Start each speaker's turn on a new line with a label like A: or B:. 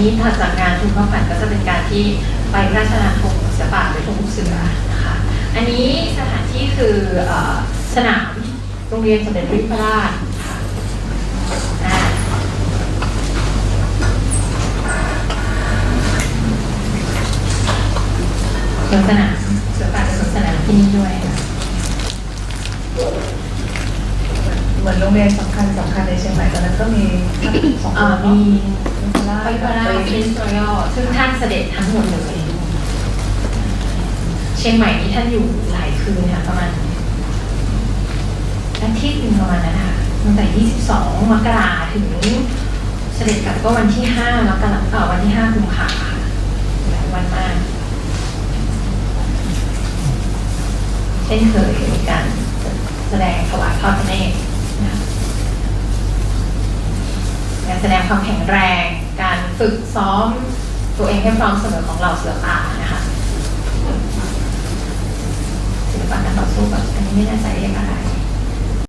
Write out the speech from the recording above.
A: นี้ถัดจากงานทุนความฝันก็จะเป็นการที่ไปพระราชทานธงศิลปะหรือธงลูกเสือนะคะอันนี้สถานที่คืออสนามโรงเรียนสมเด็จพระยุพราชสวนสนามศิลปะในสวนสนามที่นี่ด้วยค่ะ
B: เหมือนโรงเรียนสำคัญสำคัญในเชียงใหม่ตอนนั้นก็มีสอง
A: เอ่อ
B: มี
A: มี
B: พระรา
A: พระยุพราช
B: ช
A: พรินซ์รอยัลซึ่งท่านเสด็จทั้งหมดเลย เชียงใหม่นี่ท่านอยู่หลายคืนค่ะประมาณอาทิตย์หนึงประมาณนั้นค่ะตั้งแต่ 22 มกราถึงเสด็จกลับก็วันที่5มกราเอ่อวันที่ 5 กุมภาค่ะหลายวันมาก เช่นเคยมีการแสดงถวายทอดพระเนตรนะคะการ แสดงความแข็งแรง การฝึกซ้อมตัวเองให้พร้อมเสมอของเราเสือป่านะคะศิลปะการต่อสู้แบบอันนี้ไม่แน่ใจเลยค่ะ